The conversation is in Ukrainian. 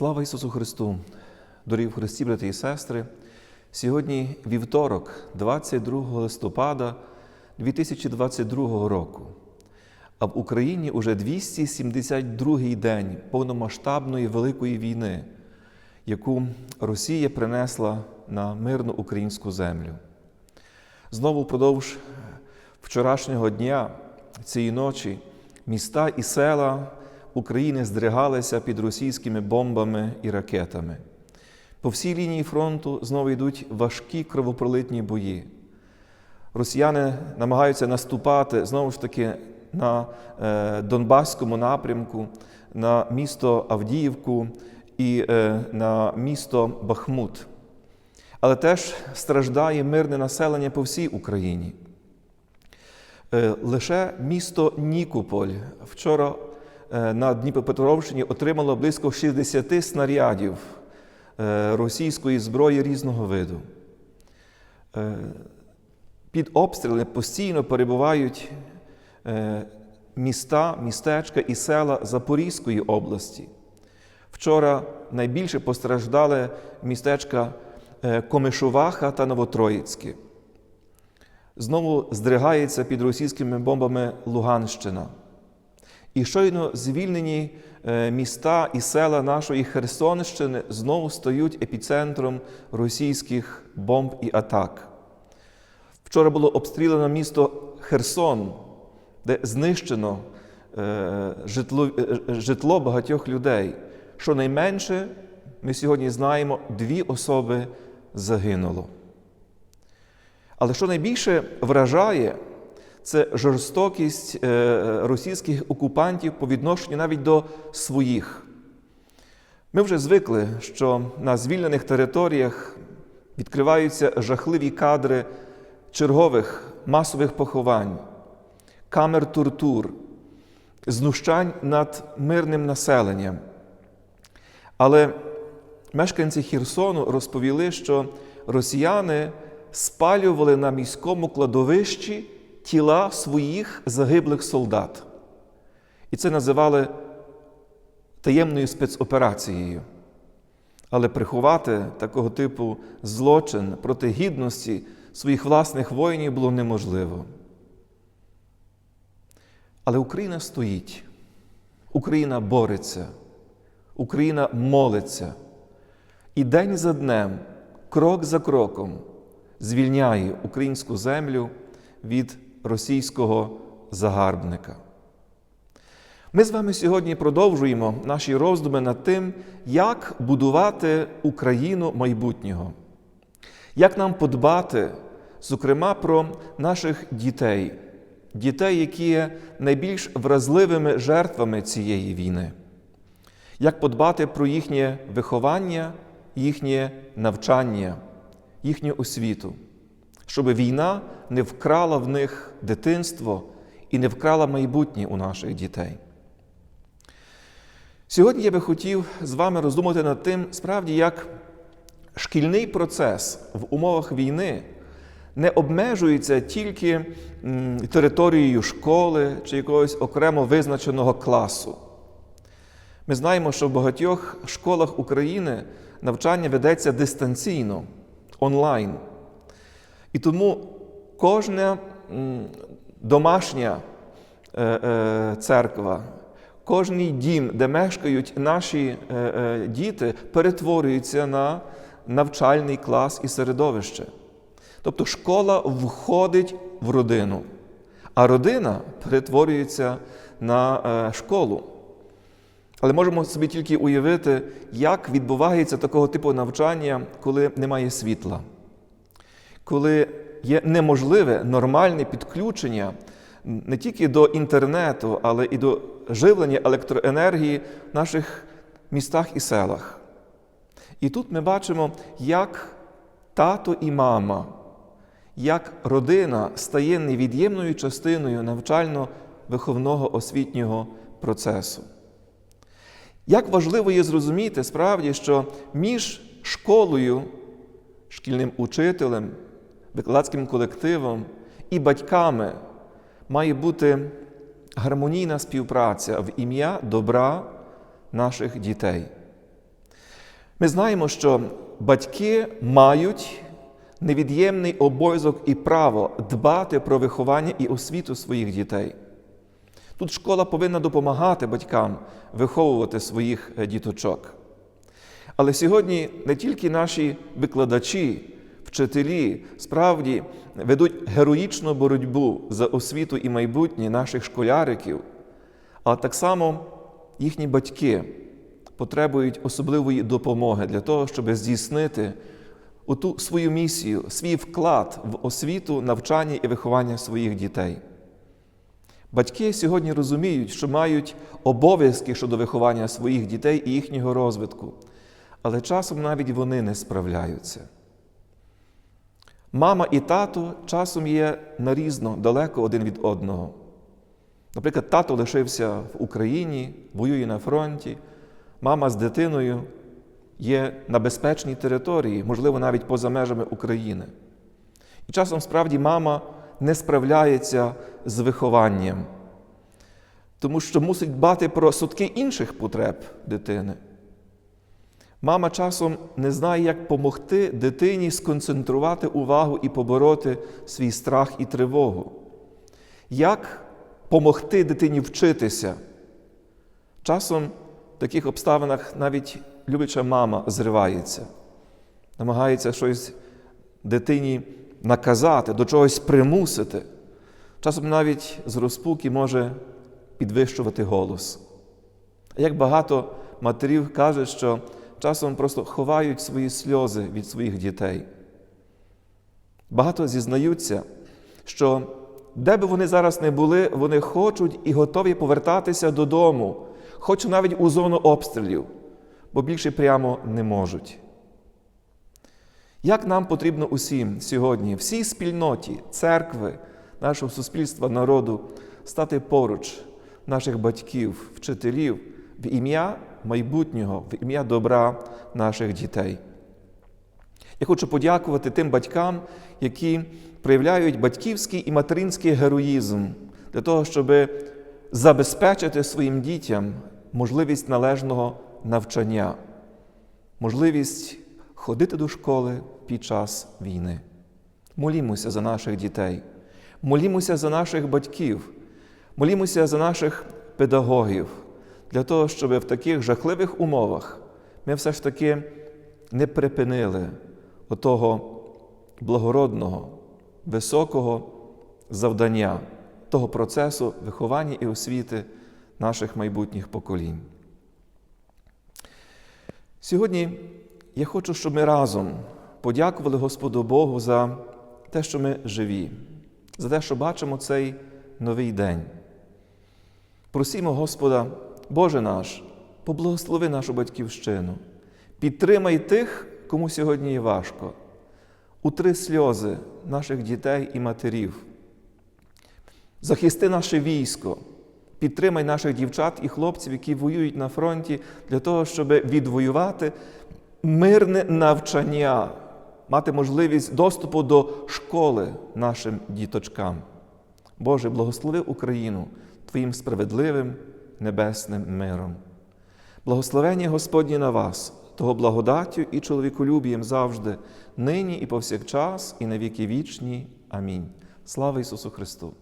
Слава Ісусу Христу! Дорогі в Христі, брати і сестри! Сьогодні вівторок, 22 листопада 2022 року. А в Україні уже 272-й день повномасштабної великої війни, яку Росія принесла на мирну українську землю. Знову впродовж вчорашнього дня, цієї ночі, міста і села України здригалися під російськими бомбами і ракетами. По всій лінії фронту знову йдуть важкі кровопролитні бої. Росіяни намагаються наступати знову ж таки на е, Донбаському напрямку, на місто Авдіївку і е, на місто Бахмут. Але теж страждає мирне населення по всій Україні. Е, Лише місто Нікополь вчора на Дніпропетровщині отримало близько 60 снарядів е, російської зброї різного виду. Е, Під обстріли постійно перебувають е, міста, містечка і села Запорізької області. Вчора найбільше постраждали містечка е, Комишуваха та Новотроїцьке. Знову здригається під російськими бомбами Луганщина. І щойно звільнені е, міста і села нашої Херсонщини знову стають епіцентром російських бомб і атак. Вчора було обстріляно місто Херсон, де знищено е, житло, е, житло багатьох людей. Щонайменше, ми сьогодні знаємо, дві особи загинуло. Але що найбільше вражає, це жорстокість е, російських окупантів по відношенню навіть до своїх. Ми вже звикли, що на звільнених територіях відкриваються жахливі кадри чергових масових поховань, камер тортур, знущань над мирним населенням. Але мешканці Херсону розповіли, що росіяни спалювали на міському кладовищі тіла своїх загиблих солдат. І це називали таємною спецоперацією. Але приховати такого типу злочин проти гідності своїх власних воїнів було неможливо. Але Україна стоїть, Україна бореться, Україна молиться. І день за днем, крок за кроком, звільняє українську землю від російського загарбника. Ми з вами сьогодні продовжуємо наші роздуми над тим, як будувати Україну майбутнього, як нам подбати, зокрема, про наших дітей, дітей, які є найбільш вразливими жертвами цієї війни, як подбати про їхнє виховання, їхнє навчання, їхню освіту, щоб війна не вкрала в них дитинство і не вкрала майбутнє у наших дітей. Сьогодні я би хотів з вами роздумати над тим, справді, як шкільний процес в умовах війни не обмежується тільки територією школи чи якогось окремо визначеного класу. Ми знаємо, що в багатьох школах України навчання ведеться дистанційно, онлайн. І тому кожна домашня е, е, церква, кожний дім, де мешкають наші е, діти, перетворюється на навчальний клас і середовище. Тобто школа входить в родину, а родина перетворюється на школу. Але можемо собі тільки уявити, як відбувається такого типу навчання, коли немає світла, коли є неможливе нормальне підключення не тільки до інтернету, але і до живлення електроенергії в наших містах і селах. І тут ми бачимо, як тато і мама, як родина стає невід'ємною частиною навчально-виховного освітнього процесу. Як важливо є зрозуміти справді, що між школою, шкільним учителем, викладацьким колективом і батьками має бути гармонійна співпраця в ім'я добра наших дітей. Ми знаємо, що батьки мають невід'ємний обов'язок і право дбати про виховання і освіту своїх дітей. Тут школа повинна допомагати батькам виховувати своїх е, діточок. Але сьогодні не тільки наші викладачі, вчителі справді ведуть героїчну боротьбу за освіту і майбутнє наших школяриків, а так само їхні батьки потребують особливої допомоги для того, щоб здійснити оту свою місію, свій вклад в освіту, навчання і виховання своїх дітей. Батьки сьогодні розуміють, що мають обов'язки щодо виховання своїх дітей і їхнього розвитку, але часом навіть вони не справляються. Мама і тато часом є нарізно далеко один від одного. Наприклад, тато лишився в Україні, воює на фронті, мама з дитиною є на безпечній території, можливо, навіть поза межами України. І часом справді мама не справляється з вихованням, тому що мусить дбати про сутки інших потреб дитини. Мама часом не знає, як допомогти дитині сконцентрувати увагу і побороти свій страх і тривогу. Як помогти дитині вчитися? Часом в таких обставинах навіть любича мама зривається, намагається щось дитині наказати, до чогось примусити. Часом навіть з розпуки може підвищувати голос. Як багато матерів каже, що часом просто ховають свої сльози від своїх дітей. Багато зізнаються, що де би вони зараз не були, вони хочуть і готові повертатися додому, хоч навіть у зону обстрілів, бо більше прямо не можуть. Як нам потрібно усім сьогодні, всій спільноті, церкви, нашого суспільства, народу, стати поруч наших батьків, вчителів в ім'я майбутнього, в ім'я добра наших дітей. Я хочу подякувати тим батькам, які проявляють батьківський і материнський героїзм для того, щоб забезпечити своїм дітям можливість належного навчання, можливість ходити до школи під час війни. Молімося за наших дітей, молімося за наших батьків, молімося за наших педагогів, для того, щоб в таких жахливих умовах ми все ж таки не припинили отого благородного, високого завдання, того процесу виховання і освіти наших майбутніх поколінь. Сьогодні я хочу, щоб ми разом подякували Господу Богу за те, що ми живі, за те, що бачимо цей новий день. Просімо Господа, Боже наш, поблагослови нашу батьківщину, підтримай тих, кому сьогодні є важко, утри сльози наших дітей і матерів. Захисти наше військо, підтримай наших дівчат і хлопців, які воюють на фронті, для того, щоб відвоювати мирне навчання, мати можливість доступу до школи нашим діточкам. Боже, благослови Україну Твоїм справедливим небесним миром. Благословення Господні на вас, того благодаттю і чоловіколюбієм завжди, нині і повсякчас, і на віки вічні. Амінь. Слава Ісусу Христу!